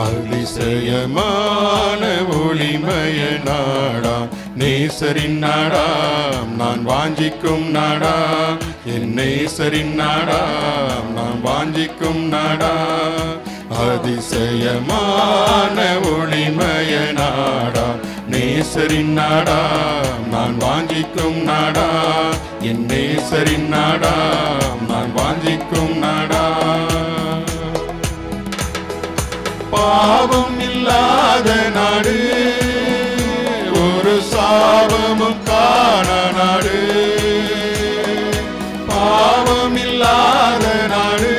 அதிசயமான ஒளிமய நாடா. நேசரின் நாடா நான் வாஞ்சிக்கும் நாடா. என் நேசரின் நாடா நான் வாஞ்சிக்கும் நாடா. அதிசயமான ஒளிமய நாடா. நேசரின் நாடா நான் வாஞ்சிக்கும் நாடா. என் நேசரின் நாடா. பாவம் இல்லாத நாடு. ஒரு சாபமும் காண நாடு. பாவம் இல்லாத நாடு.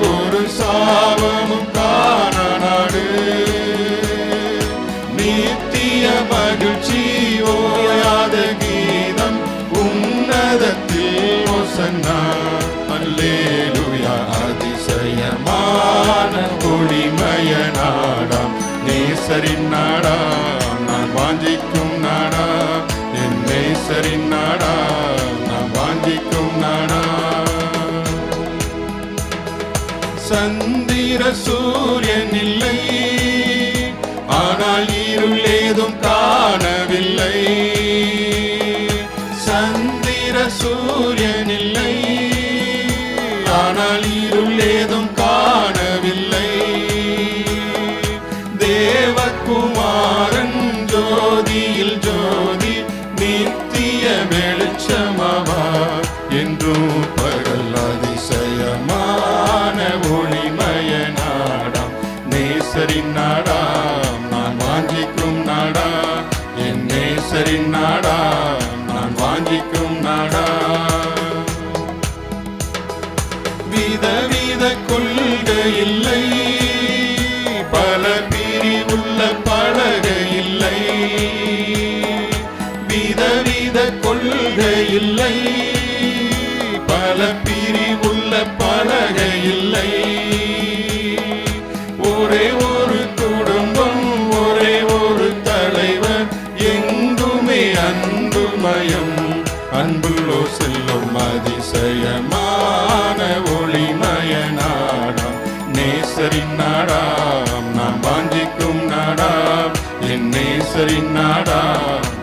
ஒரு சாபமும் காண நாடு. நித்திய மகிழ்ச்சி ஓயாத கீதம் உன்னதத்தில் ஒசன்னா. அல்லேலுயா அதிசயமா. ஒளிமய நாடாம் நேசரின் நாடா நான் வாஞ்சிக்கும் நாடா என் நேசரின் நாடா நான் வாஞ்சிக்கும் நாடா சந்திர சூரியன் இல்லை ஆனால் இருள் ஏதும் காணவில்லை. சந்திர சூரியன் ஜோதி நித்திய வெளிச்சமவா? என்றும் பகல் அதிசயமான ஒளிமய நாடாம். நேசரின் நாடாம் நான் வாஞ்சிக்கும் நாடா என் நேசரின் நாடா நான் வாஞ்சிக்கும் நாடா விதவித கொள்கை இல்லை பல கொள்கை இல்லை. பல பிரிவுள்ள பலகை இல்லை. ஒரே ஒரு குடும்பம் ஒரே ஒரு தலைவர். எங்குமே அன்புமயம் அன்புள்ளோ செல்லும் அதிசயமான ஒளிமய நாடாம் நேசரின் நாடாம் நாம் வாஞ்சிக்கும் நாடாம். என் நேசரின் நாடாம்.